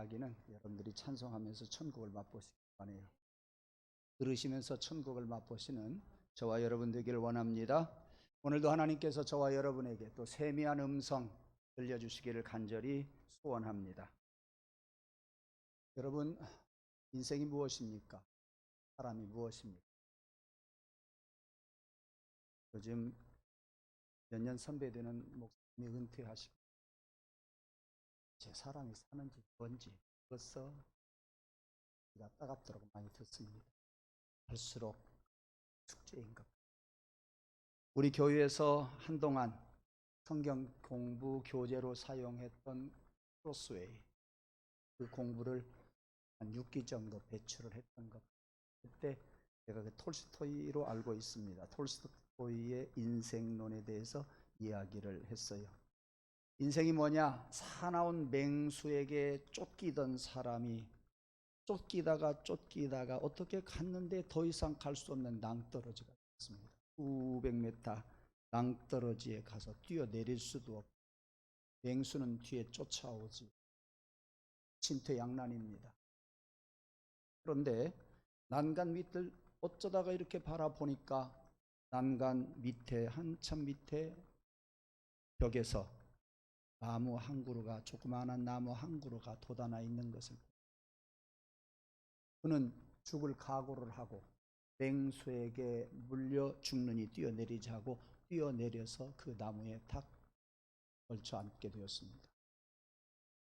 바라기는 여러분들이 찬송하면서 천국을 맛보시기 바라네요. 들으시면서 천국을 맛보시는 저와 여러분 되기를 원합니다. 오늘도 하나님께서 저와 여러분에게 또 세미한 음성 들려주시기를 간절히 소원합니다. 여러분 인생이 무엇입니까? 사람이 무엇입니까? 요즘 몇 년 선배되는 목사님이 은퇴하시고 제 사람이 사는지 뭔지 벌써 귀가 따갑도록 많이 듣습니다. 할수록 숙제인 것. 우리 교회에서 한동안 성경 공부 교재로 사용했던 크로스웨이 그 공부를 한 6기 정도 배출을 했던 것 그때 제가 그 톨스토이로 알고 있습니다. 톨스토이의 인생론에 대해서 이야기를 했어요. 인생이 뭐냐? 사나운 맹수에게 쫓기던 사람이 쫓기다가 쫓기다가 어떻게 갔는데 더 이상 갈 수 없는 낭떠러지가 됐습니다. 900m 낭떠러지에 가서 뛰어내릴 수도 없고 맹수는 뒤에 쫓아오지 진퇴양난입니다. 그런데 난간 밑을 어쩌다가 이렇게 바라보니까 난간 밑에 한참 밑에 벽에서 나무 한 그루가 조그마한 나무 한 그루가 돋아나 있는 것을 그는 죽을 각오를 하고 맹수에게 물려 죽느니 뛰어내리자 하고 뛰어내려서 그 나무에 탁 걸쳐 앉게 되었습니다.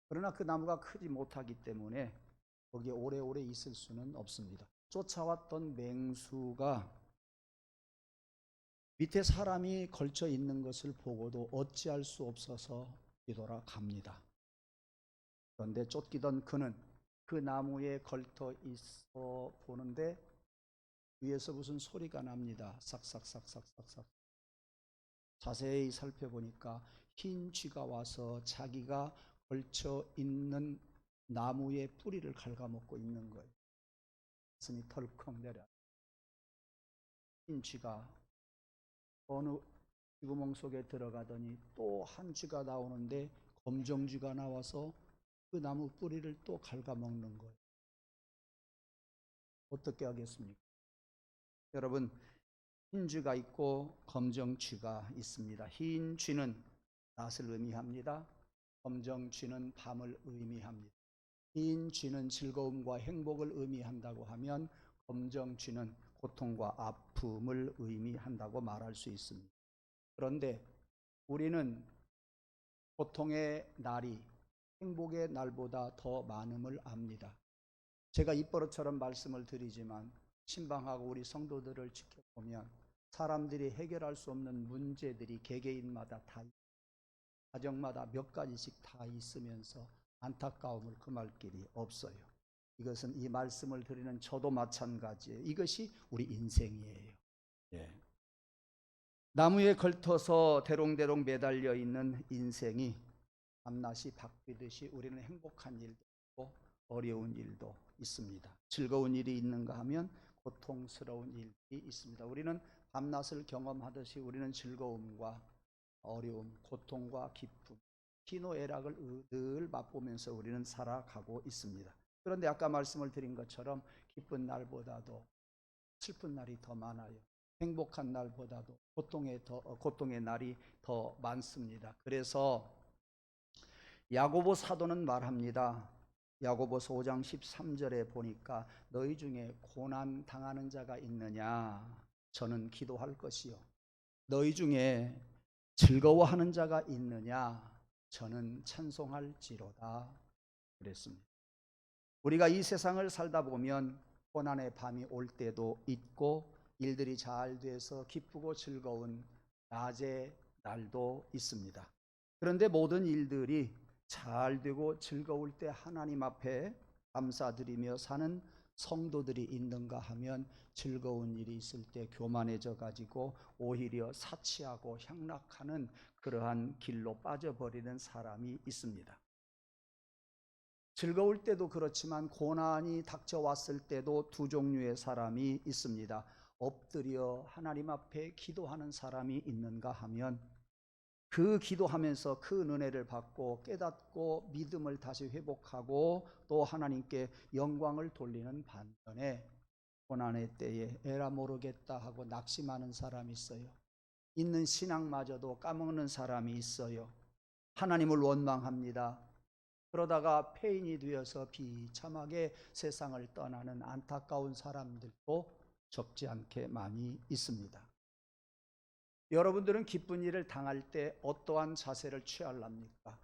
그러나 그 나무가 크지 못하기 때문에 거기에 오래오래 있을 수는 없습니다. 쫓아왔던 맹수가 밑에 사람이 걸쳐 있는 것을 보고도 어찌할 수 없어서 뒤돌아갑니다. 그런데 쫓기던 그는 그 나무에 걸터 있어 보는데 위에서 무슨 소리가 납니다. 싹싹싹싹싹싹. 자세히 살펴보니까 흰 쥐가 와서 자기가 걸쳐 있는 나무의 뿌리를 갉아먹고 있는 거예요. 가슴이 털컥 내려. 흰 쥐가 어느 쥐 구멍 속에 들어가더니 또 한 쥐가 나오는데 검정쥐가 나와서 그 나무 뿌리를 또 갉아먹는 거예요. 어떻게 하겠습니까? 여러분, 흰 쥐가 있고 검정 쥐가 있습니다. 흰 쥐는 낯을 의미합니다. 검정 쥐는 밤을 의미합니다. 흰 쥐는 즐거움과 행복을 의미한다고 하면 검정 쥐는 고통과 아픔을 의미한다고 말할 수 있습니다. 그런데 우리는 고통의 날이 행복의 날보다 더 많음을 압니다. 제가 입버릇처럼 말씀을 드리지만 신방하고 우리 성도들을 지켜보면 사람들이 해결할 수 없는 문제들이 개개인마다 다 있- 가정마다 몇 가지씩 다 있으면서 안타까움을 금할 길이 없어요. 이것은 이 말씀을 드리는 저도 마찬가지예요. 이것이 우리 인생이에요. 예. 나무에 걸터서 대롱대롱 매달려 있는 인생이 밤낮이 바뀌듯이 우리는 행복한 일도 있고 어려운 일도 있습니다. 즐거운 일이 있는가 하면 고통스러운 일이 있습니다. 우리는 밤낮을 경험하듯이 우리는 즐거움과 어려움, 고통과 기쁨, 희노애락을 늘 맛보면서 우리는 살아가고 있습니다. 그런데 아까 말씀을 드린 것처럼 기쁜 날보다도 슬픈 날이 더 많아요. 행복한 날보다도 고통의 더 어, 고통의 날이 더 많습니다. 그래서 야고보 사도는 말합니다. 야고보서 5장 13절에 보니까 너희 중에 고난 당하는 자가 있느냐 저는 기도할 것이요 너희 중에 즐거워하는 자가 있느냐 저는 찬송할지로다 그랬습니다. 우리가 이 세상을 살다 보면 고난의 밤이 올 때도 있고 일들이 잘 돼서 기쁘고 즐거운 낮의 날도 있습니다. 그런데 모든 일들이 잘 되고 즐거울 때 하나님 앞에 감사드리며 사는 성도들이 있는가 하면 즐거운 일이 있을 때 교만해져 가지고 오히려 사치하고 향락하는 그러한 길로 빠져버리는 사람이 있습니다. 즐거울 때도 그렇지만 고난이 닥쳐왔을 때도 두 종류의 사람이 있습니다. 엎드려 하나님 앞에 기도하는 사람이 있는가 하면 그 기도하면서 그 은혜를 받고 깨닫고 믿음을 다시 회복하고 또 하나님께 영광을 돌리는 반면에 고난의 때에 에라 모르겠다 하고 낙심하는 사람이 있어요. 있는 신앙마저도 까먹는 사람이 있어요. 하나님을 원망합니다. 그러다가 폐인이 되어서 비참하게 세상을 떠나는 안타까운 사람들도 적지 않게 많이 있습니다. 여러분들은 기쁜 일을 당할 때 어떠한 자세를 취할랍니까?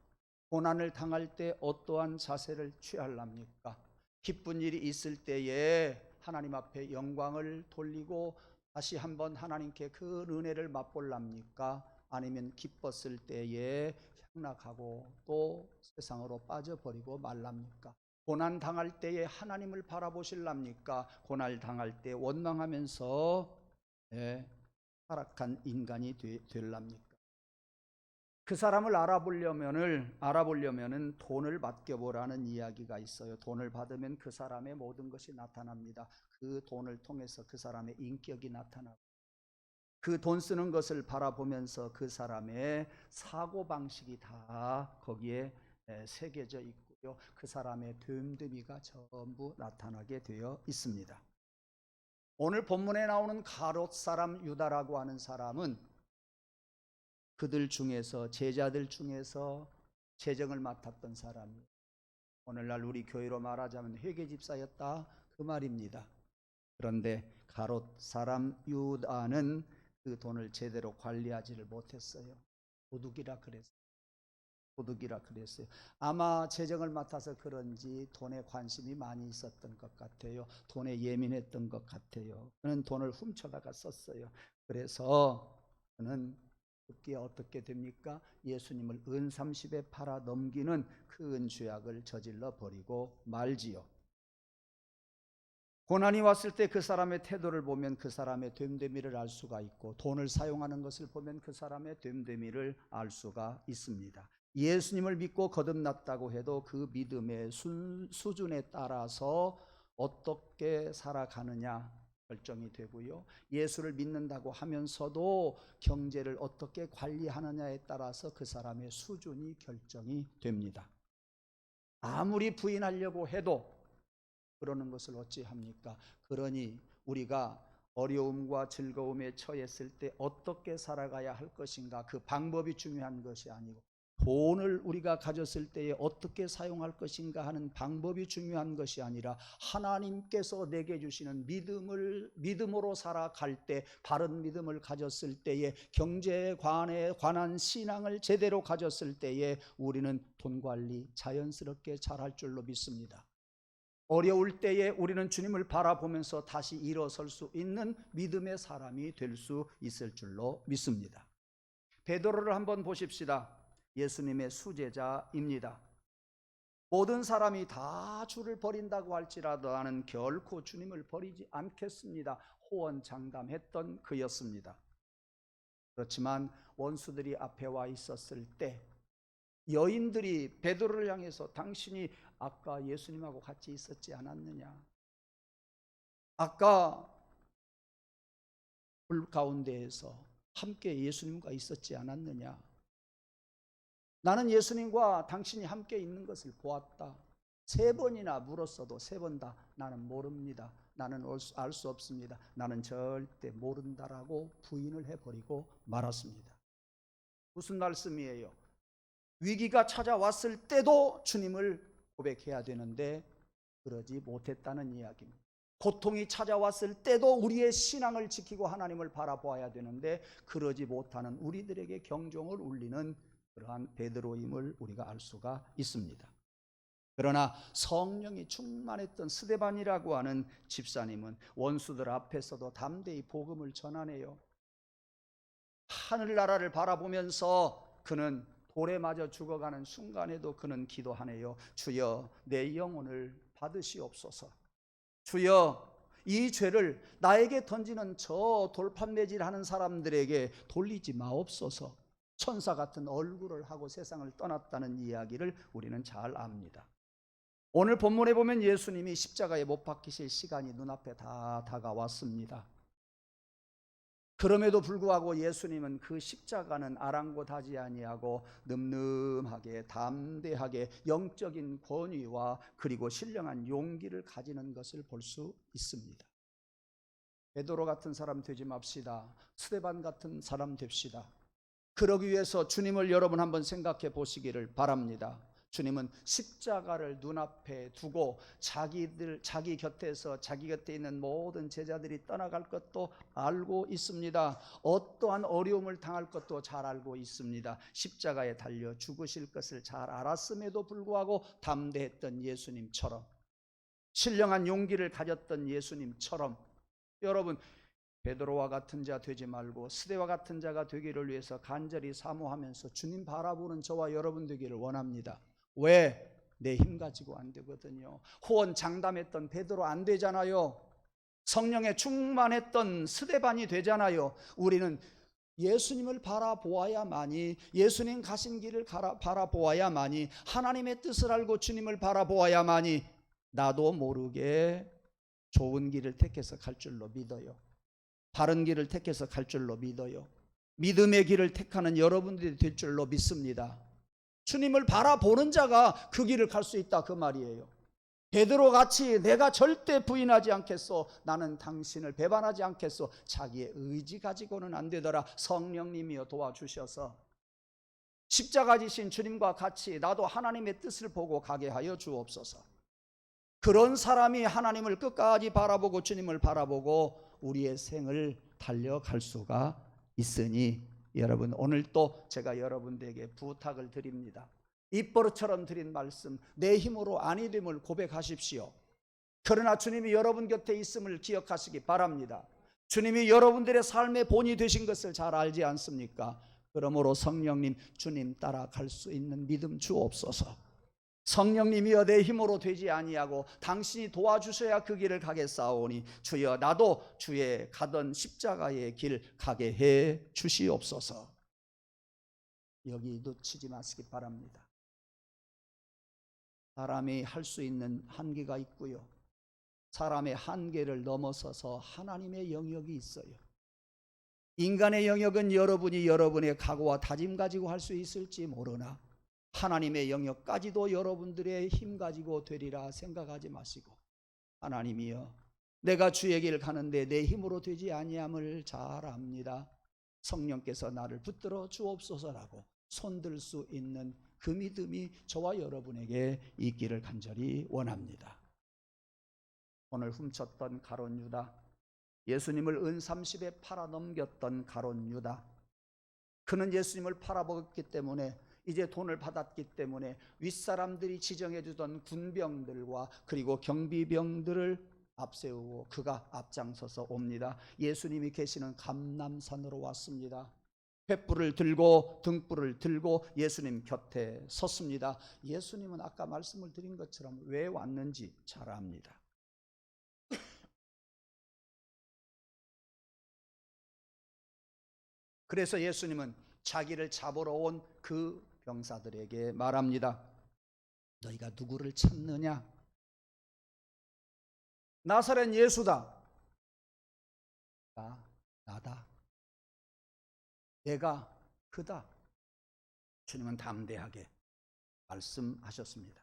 고난을 당할 때 어떠한 자세를 취할랍니까? 기쁜 일이 있을 때에 하나님 앞에 영광을 돌리고 다시 한번 하나님께 그 은혜를 맛볼랍니까? 아니면 기뻤을 때에 향락하고 또 세상으로 빠져버리고 말랍니까? 고난 당할 때에 하나님을 바라보실랍니까? 고난 당할 때 원망하면서 예, 타락한 인간이 되, 될랍니까? 그 사람을 알아보려면을 알아보려면은 돈을 맡겨보라는 이야기가 있어요. 돈을 받으면 그 사람의 모든 것이 나타납니다. 그 돈을 통해서 그 사람의 인격이 나타나고 그 돈 쓰는 것을 바라보면서 그 사람의 사고 방식이 다 거기에 에, 새겨져 있고 요. 그 사람의 됨됨이가 전부 나타나게 되어 있습니다. 오늘 본문에 나오는 가롯 사람 유다라고 하는 사람은 그들 중에서 제자들 중에서 재정을 맡았던 사람이에요. 오늘날 우리 교회로 말하자면 회계 집사였다 그 말입니다. 그런데 가롯 사람 유다는 그 돈을 제대로 관리하지를 못했어요. 도둑이라 그랬어요. 도둑이라 그랬어요. 아마 재정을 맡아서 그런지 돈에 관심이 많이 있었던 것 같아요. 돈에 예민했던 것 같아요. 그는 돈을 훔쳐다가 썼어요. 그래서 그는 그게 어떻게 됩니까? 예수님을 은 30에 팔아 넘기는 큰 죄악을 저질러 버리고 말지요. 고난이 왔을 때 그 사람의 태도를 보면 그 사람의 됨됨이를 알 수가 있고 돈을 사용하는 것을 보면 그 사람의 됨됨이를 알 수가 있습니다. 예수님을 믿고 거듭났다고 해도 그 믿음의 순, 수준에 따라서 어떻게 살아가느냐 결정이 되고요. 예수를 믿는다고 하면서도 경제를 어떻게 관리하느냐에 따라서 그 사람의 수준이 결정이 됩니다. 아무리 부인하려고 해도 그러는 것을 어찌합니까? 그러니 우리가 어려움과 즐거움에 처했을 때 어떻게 살아가야 할 것인가 그 방법이 중요한 것이 아니고 돈을 우리가 가졌을 때에 어떻게 사용할 것인가 하는 방법이 중요한 것이 아니라 하나님께서 내게 주시는 믿음을 믿음으로 살아갈 때 바른 믿음을 가졌을 때에 경제에 관해 관한 신앙을 제대로 가졌을 때에 우리는 돈 관리 자연스럽게 잘할 줄로 믿습니다. 어려울 때에 우리는 주님을 바라보면서 다시 일어설 수 있는 믿음의 사람이 될 수 있을 줄로 믿습니다. 베드로를 한번 보십시다. 예수님의 수제자입니다. 모든 사람이 다 주를 버린다고 할지라도 나는 결코 주님을 버리지 않겠습니다. 호언장담했던 그였습니다. 그렇지만 원수들이 앞에 와 있었을 때 여인들이 베드로를 향해서 당신이 아까 예수님하고 같이 있었지 않았느냐? 아까 불 가운데에서 함께 예수님과 있었지 않았느냐? 나는 예수님과 당신이 함께 있는 것을 보았다. 세 번이나 물었어도 세 번 다 나는 모릅니다. 나는 알 수 없습니다. 나는 절대 모른다라고 부인을 해버리고 말았습니다. 무슨 말씀이에요? 위기가 찾아왔을 때도 주님을 고백해야 되는데 그러지 못했다는 이야기입니다. 고통이 찾아왔을 때도 우리의 신앙을 지키고 하나님을 바라보아야 되는데 그러지 못하는 우리들에게 경종을 울리는 그러한 베드로임을 우리가 알 수가 있습니다. 그러나 성령이 충만했던 스데반이라고 하는 집사님은 원수들 앞에서도 담대히 복음을 전하네요. 하늘나라를 바라보면서 그는 돌에 맞아 죽어가는 순간에도 그는 기도하네요. 주여 내 영혼을 받으시옵소서. 주여 이 죄를 나에게 던지는 저 돌판매질 하는 사람들에게 돌리지 마옵소서. 천사 같은 얼굴을 하고 세상을 떠났다는 이야기를 우리는 잘 압니다. 오늘 본문에 보면 예수님이 십자가에 못 박히실 시간이 눈앞에 다 다가왔습니다. 그럼에도 불구하고 예수님은 그 십자가는 아랑곳하지 아니하고 늠름하게 담대하게 영적인 권위와 그리고 신령한 용기를 가지는 것을 볼 수 있습니다. 베드로 같은 사람 되지 맙시다. 스데반 같은 사람 됩시다. 그러기 위해서 주님을 여러분 한번 생각해 보시기를 바랍니다. 주님은 십자가를 눈앞에 두고 자기들 자기 곁에서 자기 곁에 있는 모든 제자들이 떠나갈 것도 알고 있습니다. 어떠한 어려움을 당할 것도 잘 알고 있습니다. 십자가에 달려 죽으실 것을 잘 알았음에도 불구하고 담대했던 예수님처럼 신령한 용기를 가졌던 예수님처럼 여러분 베드로와 같은 자 되지 말고 스데와 같은 자가 되기를 위해서 간절히 사모하면서 주님 바라보는 저와 여러분 되기를 원합니다. 왜? 내 힘 가지고 안 되거든요. 호언 장담했던 베드로 안 되잖아요. 성령에 충만했던 스데반이 되잖아요. 우리는 예수님을 바라보아야만이 예수님 가신 길을 바라보아야만이 하나님의 뜻을 알고 주님을 바라보아야만이 나도 모르게 좋은 길을 택해서 갈 줄로 믿어요. 바른 길을 택해서 갈 줄로 믿어요. 믿음의 길을 택하는 여러분들이 될 줄로 믿습니다. 주님을 바라보는 자가 그 길을 갈 수 있다 그 말이에요. 베드로 같이 내가 절대 부인하지 않겠소. 나는 당신을 배반하지 않겠소. 자기의 의지 가지고는 안 되더라. 성령님이여 도와주셔서 십자가 지신 주님과 같이 나도 하나님의 뜻을 보고 가게 하여 주옵소서. 그런 사람이 하나님을 끝까지 바라보고 주님을 바라보고 우리의 생을 달려갈 수가 있으니 여러분 오늘 또 제가 여러분들에게 부탁을 드립니다. 입버릇처럼 드린 말씀 내 힘으로 아니 됨을 고백하십시오. 그러나 주님이 여러분 곁에 있음을 기억하시기 바랍니다. 주님이 여러분들의 삶의 본이 되신 것을 잘 알지 않습니까? 그러므로 성령님 주님 따라갈 수 있는 믿음 주옵소서. 성령님이여 내 힘으로 되지 아니하고 당신이 도와주셔야 그 길을 가겠사오니 주여 나도 주의 가던 십자가의 길 가게 해 주시옵소서. 여기 놓치지 마시기 바랍니다. 사람이 할 수 있는 한계가 있고요. 사람의 한계를 넘어서서 하나님의 영역이 있어요. 인간의 영역은 여러분이 여러분의 각오와 다짐 가지고 할 수 있을지 모르나 하나님의 영역까지도 여러분들의 힘 가지고 되리라 생각하지 마시고 하나님이여 내가 주의 길 가는데 내 힘으로 되지 아니함을 잘 압니다. 성령께서 나를 붙들어 주옵소서라고 손들 수 있는 그 믿음이 저와 여러분에게 있기를 간절히 원합니다. 오늘 훔쳤던 가론 유다, 예수님을 은 30에 팔아 넘겼던 가론 유다. 그는 예수님을 팔아먹었기 때문에 이제 돈을 받았기 때문에 윗사람들이 지정해 주던 군병들과 그리고 경비병들을 앞세우고 그가 앞장서서 옵니다. 예수님이 계시는 감남산으로 왔습니다. 횃불을 들고 등불을 들고 예수님 곁에 섰습니다. 예수님은 아까 말씀을 드린 것처럼 왜 왔는지 잘 압니다. 그래서 예수님은 자기를 잡으러 온 그 병사들에게 말합니다. 너희가 누구를 찾느냐? 나사렛 예수다. 나, 나다. 내가 그다. 주님은 담대하게 말씀하셨습니다.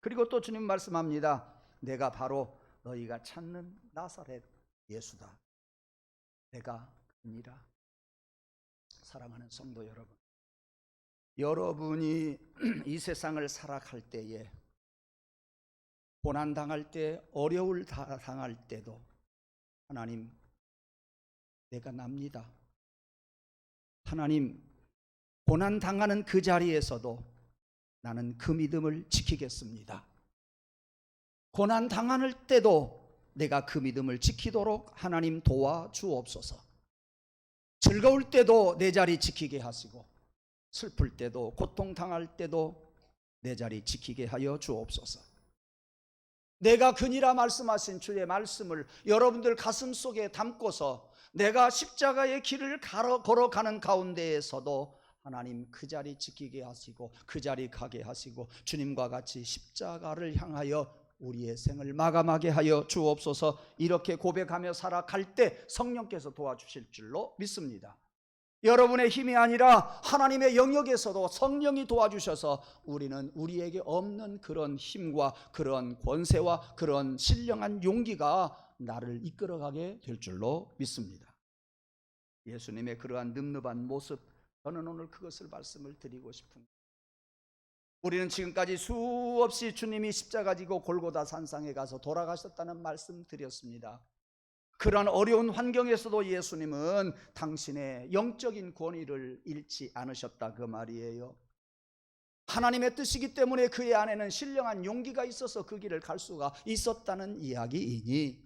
그리고 또 주님 말씀합니다. 내가 바로 너희가 찾는 나사렛 예수다. 내가 그니라. 사랑하는 성도 여러분. 여러분이 이 세상을 살아갈 때에 고난 당할 때 어려울 다- 당할 때도 하나님 내가 납니다. 하나님 고난 당하는 그 자리에서도 나는 그 믿음을 지키겠습니다. 고난 당할 때도 내가 그 믿음을 지키도록 하나님 도와 주옵소서. 즐거울 때도 내 자리 지키게 하시고 슬플 때도 고통 당할 때도 내 자리 지키게 하여 주옵소서. 내가 그니라 말씀하신 주의 말씀을 여러분들 가슴 속에 담고서 내가 십자가의 길을 걸어가는 가운데에서도 하나님 그 자리 지키게 하시고 그 자리 가게 하시고 주님과 같이 십자가를 향하여 우리의 생을 마감하게 하여 주옵소서 이렇게 고백하며 살아갈 때 성령께서 도와주실 줄로 믿습니다. 여러분의 힘이 아니라 하나님의 영역에서도 성령이 도와주셔서 우리는 우리에게 없는 그런 힘과 그런 권세와 그런 신령한 용기가 나를 이끌어가게 될 줄로 믿습니다. 예수님의 그러한 늠름한 모습, 저는 오늘 그것을 말씀을 드리고 싶습니다. 우리는 지금까지 수없이 주님이 십자가 지고 골고다 산상에 가서 돌아가셨다는 말씀 드렸습니다. 그러한 어려운 환경에서도 예수님은 당신의 영적인 권위를 잃지 않으셨다 그 말이에요. 하나님의 뜻이기 때문에 그의 안에는 신령한 용기가 있어서 그 길을 갈 수가 있었다는 이야기이니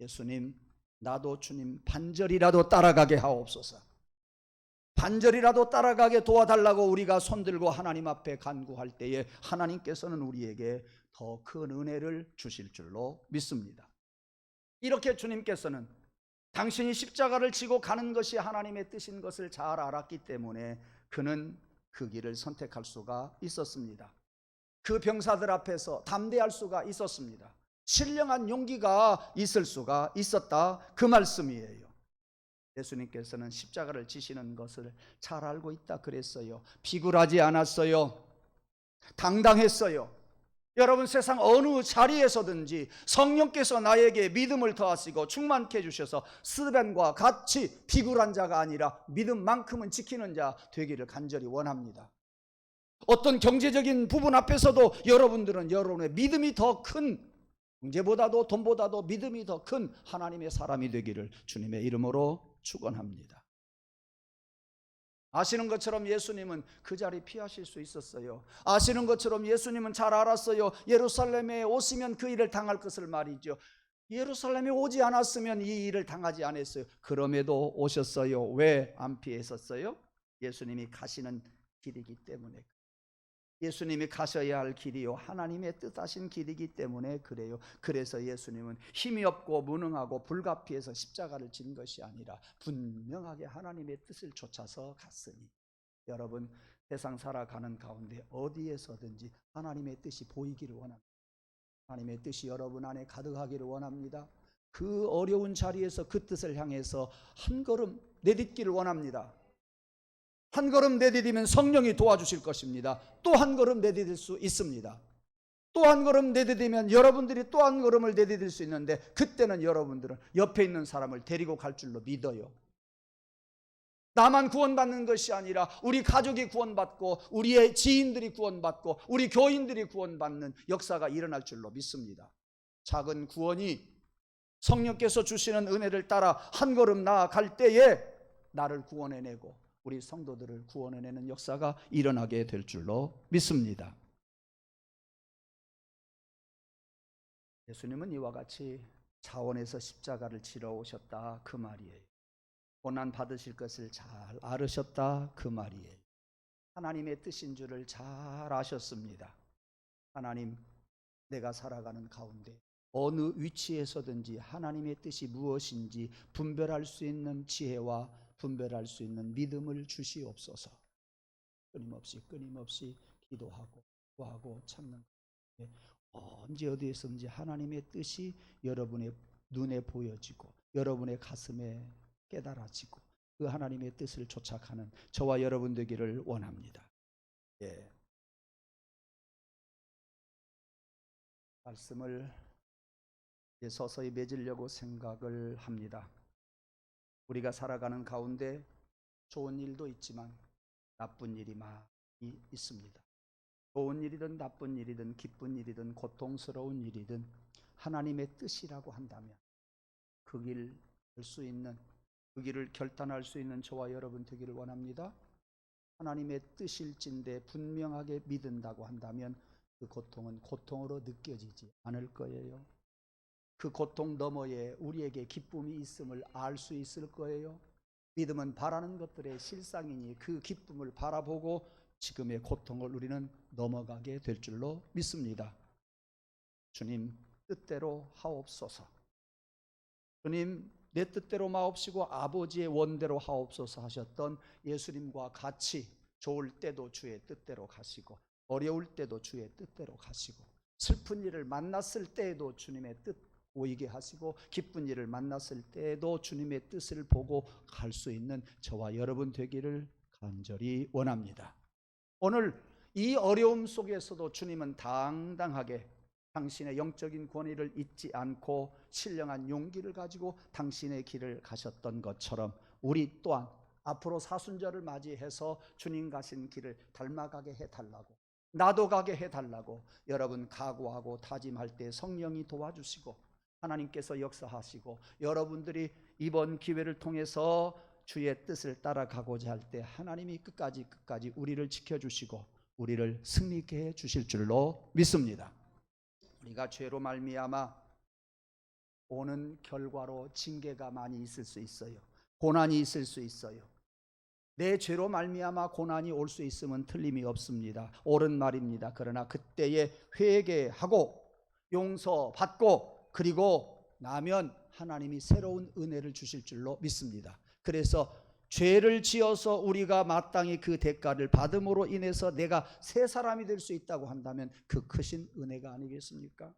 예수님 나도 주님 반절이라도 따라가게 하옵소서. 반절이라도 따라가게 도와달라고 우리가 손들고 하나님 앞에 간구할 때에 하나님께서는 우리에게 더 큰 은혜를 주실 줄로 믿습니다. 이렇게 주님께서는 당신이 십자가를 지고 가는 것이 하나님의 뜻인 것을 잘 알았기 때문에 그는 그 길을 선택할 수가 있었습니다. 그 병사들 앞에서 담대할 수가 있었습니다. 신령한 용기가 있을 수가 있었다. 그 말씀이에요. 예수님께서는 십자가를 지시는 것을 잘 알고 있다 그랬어요. 비굴하지 않았어요. 당당했어요. 여러분 세상 어느 자리에서든지 성령께서 나에게 믿음을 더하시고 충만케 해주셔서 스벤과 같이 비굴한 자가 아니라 믿음만큼은 지키는 자 되기를 간절히 원합니다. 어떤 경제적인 부분 앞에서도 여러분들은 여러분의 믿음이 더 큰 경제보다도 돈보다도 믿음이 더 큰 하나님의 사람이 되기를 주님의 이름으로 축원합니다. 아시는 것처럼 예수님은 그 자리 피하실 수 있었어요. 아시는 것처럼 예수님은 잘 알았어요. 예루살렘에 오시면 그 일을 당할 것을 말이죠. 예루살렘에 오지 않았으면 이 일을 당하지 않았어요. 그럼에도 오셨어요. 왜 안 피했었어요? 예수님이 가시는 길이기 때문에. 예수님이 가셔야 할 길이요. 하나님의 뜻하신 길이기 때문에 그래요. 그래서 예수님은 힘이 없고 무능하고 불가피해서 십자가를 진 것이 아니라 분명하게 하나님의 뜻을 쫓아서 갔으니 여러분 세상 살아가는 가운데 어디에서든지 하나님의 뜻이 보이기를 원합니다. 하나님의 뜻이 여러분 안에 가득하기를 원합니다. 그 어려운 자리에서 그 뜻을 향해서 한 걸음 내딛기를 원합니다. 한 걸음 내디디면 성령이 도와주실 것입니다. 또 한 걸음 내디딜 수 있습니다. 또 한 걸음 내디디면 여러분들이 또 한 걸음을 내디딜 수 있는데 그때는 여러분들은 옆에 있는 사람을 데리고 갈 줄로 믿어요. 나만 구원받는 것이 아니라 우리 가족이 구원받고 우리의 지인들이 구원받고 우리 교인들이 구원받는 역사가 일어날 줄로 믿습니다. 작은 구원이 성령께서 주시는 은혜를 따라 한 걸음 나아갈 때에 나를 구원해내고 우리 성도들을 구원해내는 역사가 일어나게 될 줄로 믿습니다. 예수님은 이와 같이 자원에서 십자가를 지러 오셨다 그 말이에요. 고난 받으실 것을 잘 알으셨다 그 말이에요. 하나님의 뜻인 줄을 잘 아셨습니다. 하나님, 내가 살아가는 가운데 어느 위치에서든지 하나님의 뜻이 무엇인지 분별할 수 있는 지혜와 분별할 수 있는 믿음을 주시옵소서. 끊임없이 끊임없이 기도하고 구하고 찾는 가운데 언제 어디에서든지 하나님의 뜻이 여러분의 눈에 보여지고 여러분의 가슴에 깨달아지고 그 하나님의 뜻을 쫓아가는 저와 여러분 되기를 원합니다. 예. 말씀을 서서히 맺으려고 생각을 합니다. 우리가 살아가는 가운데 좋은 일도 있지만 나쁜 일이 많이 있습니다. 좋은 일이든 나쁜 일이든 기쁜 일이든 고통스러운 일이든 하나님의 뜻이라고 한다면 그 길 갈 수 있는 그 길을 결단할 수 있는 저와 여러분 되기를 원합니다. 하나님의 뜻일진데 분명하게 믿는다고 한다면 그 고통은 고통으로 느껴지지 않을 거예요. 그 고통 너머에 우리에게 기쁨이 있음을 알 수 있을 거예요. 믿음은 바라는 것들의 실상이니 그 기쁨을 바라보고 지금의 고통을 우리는 넘어가게 될 줄로 믿습니다. 주님 뜻대로 하옵소서. 주님 내 뜻대로 마옵시고 아버지의 원대로 하옵소서 하셨던 예수님과 같이 좋을 때도 주의 뜻대로 가시고 어려울 때도 주의 뜻대로 가시고 슬픈 일을 만났을 때에도 주님의 뜻 보이게 하시고 기쁜 일을 만났을 때에도 주님의 뜻을 보고 갈 수 있는 저와 여러분 되기를 간절히 원합니다. 오늘 이 어려움 속에서도 주님은 당당하게 당신의 영적인 권위를 잊지 않고 신령한 용기를 가지고 당신의 길을 가셨던 것처럼 우리 또한 앞으로 사순절을 맞이해서 주님 가신 길을 닮아가게 해달라고 나도 가게 해달라고 여러분 각오하고 다짐할 때 성령이 도와주시고 하나님께서 역사하시고 여러분들이 이번 기회를 통해서 주의 뜻을 따라가고자 할 때 하나님이 끝까지 끝까지 우리를 지켜주시고 우리를 승리케 해 주실 줄로 믿습니다. 우리가 죄로 말미암아 오는 결과로 징계가 많이 있을 수 있어요. 고난이 있을 수 있어요. 내 죄로 말미암아 고난이 올 수 있음은 틀림이 없습니다. 옳은 말입니다. 그러나 그때에 회개하고 용서받고 그리고 나면 하나님이 새로운 은혜를 주실 줄로 믿습니다. 그래서 죄를 지어서 우리가 마땅히 그 대가를 받음으로 인해서 내가 새 사람이 될 수 있다고 한다면 그 크신 은혜가 아니겠습니까?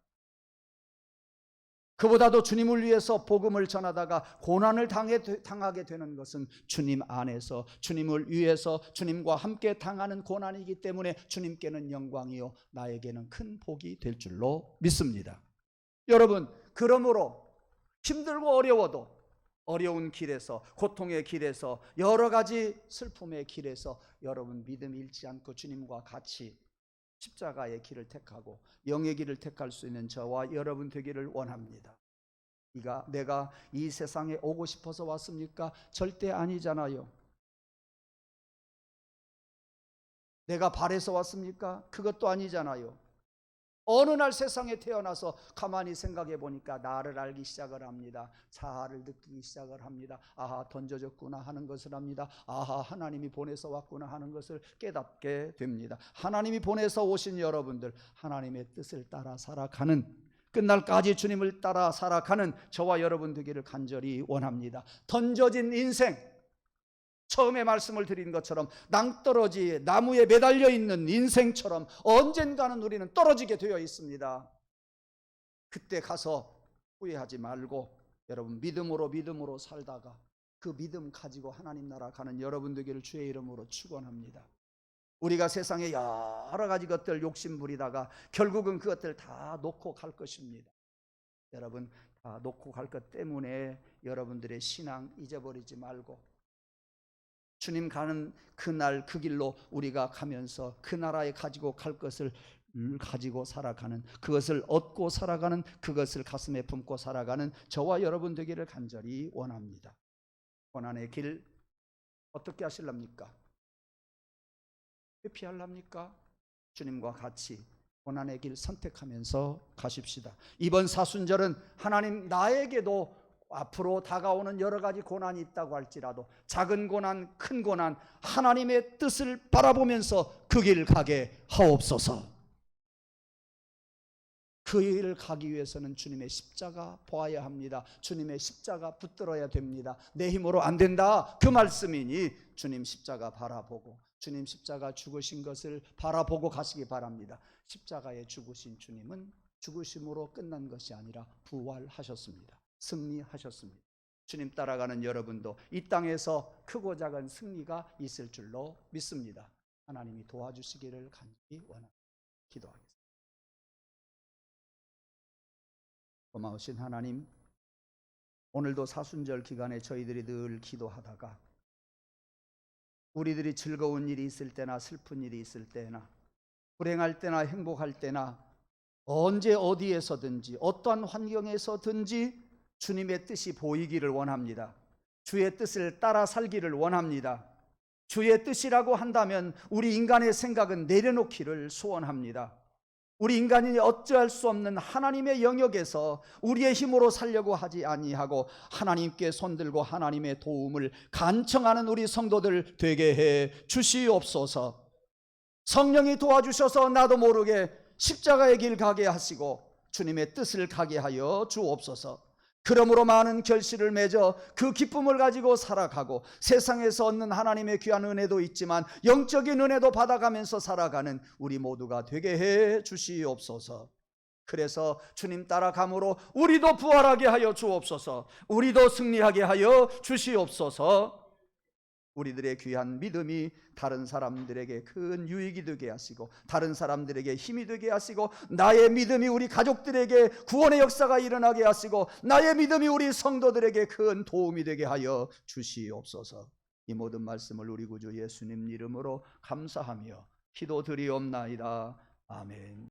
그보다도 주님을 위해서 복음을 전하다가 고난을 당해, 당하게 되는 것은 주님 안에서 주님을 위해서 주님과 함께 당하는 고난이기 때문에 주님께는 영광이요 나에게는 큰 복이 될 줄로 믿습니다. 여러분 그러므로 힘들고 어려워도 어려운 길에서 고통의 길에서 여러 가지 슬픔의 길에서 여러분 믿음 잃지 않고 주님과 같이 십자가의 길을 택하고 영의 길을 택할 수 있는 저와 여러분 되기를 원합니다. 이가 내가 이 세상에 오고 싶어서 왔습니까? 절대 아니잖아요. 내가 바래서 왔습니까? 그것도 아니잖아요. 어느 날 세상에 태어나서 가만히 생각해 보니까 나를 알기 시작을 합니다. 자아를 느끼기 시작을 합니다. 아하 던져졌구나 하는 것을 합니다. 아하 하나님이 보내서 왔구나 하는 것을 깨닫게 됩니다. 하나님이 보내서 오신 여러분들 하나님의 뜻을 따라 살아가는 끝날까지 주님을 따라 살아가는 저와 여러분 되기를 간절히 원합니다. 던져진 인생 처음에 말씀을 드린 것처럼 낭떠러지 나무에 매달려 있는 인생처럼 언젠가는 우리는 떨어지게 되어 있습니다. 그때 가서 후회하지 말고 여러분 믿음으로 믿음으로 살다가 그 믿음 가지고 하나님 나라 가는 여러분 되기를 주의 이름으로 축원합니다. 우리가 세상에 여러 가지 것들 욕심 부리다가 결국은 그것들 다 놓고 갈 것입니다. 여러분 다 놓고 갈 것 때문에 여러분들의 신앙 잊어버리지 말고 주님 가는 그날 그 길로 우리가 가면서 그 나라에 가지고 갈 것을 가지고 살아가는 그것을 얻고 살아가는 그것을 가슴에 품고 살아가는 저와 여러분 되기를 간절히 원합니다. 고난의 길 어떻게 하실랍니까? 회피할랍니까? 주님과 같이 고난의 길 선택하면서 가십시다. 이번 사순절은 하나님 나에게도 앞으로 다가오는 여러 가지 고난이 있다고 할지라도 작은 고난, 큰 고난, 하나님의 뜻을 바라보면서 그 길 가게 하옵소서. 그 길을 가기 위해서는 주님의 십자가 보아야 합니다. 주님의 십자가 붙들어야 됩니다. 내 힘으로 안 된다. 그 말씀이니 주님 십자가 바라보고 주님 십자가 죽으신 것을 바라보고 가시기 바랍니다. 십자가에 죽으신 주님은 죽으심으로 끝난 것이 아니라 부활하셨습니다. 승리하셨습니다. 주님 따라가는 여러분도 이 땅에서 크고 작은 승리가 있을 줄로 믿습니다. 하나님이 도와주시기를 간절히 원합니다. 기도하겠습니다. 고마우신 하나님, 오늘도 사순절 기간에 저희들이 늘 기도하다가 우리들이 즐거운 일이 있을 때나 슬픈 일이 있을 때나 불행할 때나 행복할 때나 언제 어디에서든지 어떠한 환경에서든지 주님의 뜻이 보이기를 원합니다. 주의 뜻을 따라 살기를 원합니다. 주의 뜻이라고 한다면 우리 인간의 생각은 내려놓기를 소원합니다. 우리 인간이 어찌할 수 없는 하나님의 영역에서 우리의 힘으로 살려고 하지 아니하고 하나님께 손들고 하나님의 도움을 간청하는 우리 성도들 되게 해 주시옵소서. 성령이 도와주셔서 나도 모르게 십자가의 길 가게 하시고 주님의 뜻을 가게 하여 주옵소서. 그러므로 많은 결실을 맺어 그 기쁨을 가지고 살아가고 세상에서 얻는 하나님의 귀한 은혜도 있지만 영적인 은혜도 받아가면서 살아가는 우리 모두가 되게 해 주시옵소서. 그래서 주님 따라감으로 우리도 부활하게 하여 주옵소서. 우리도 승리하게 하여 주시옵소서. 우리들의 귀한 믿음이 다른 사람들에게 큰 유익이 되게 하시고 다른 사람들에게 힘이 되게 하시고 나의 믿음이 우리 가족들에게 구원의 역사가 일어나게 하시고 나의 믿음이 우리 성도들에게 큰 도움이 되게 하여 주시옵소서. 이 모든 말씀을 우리 구주 예수님 이름으로 감사하며 기도드리옵나이다. 아멘.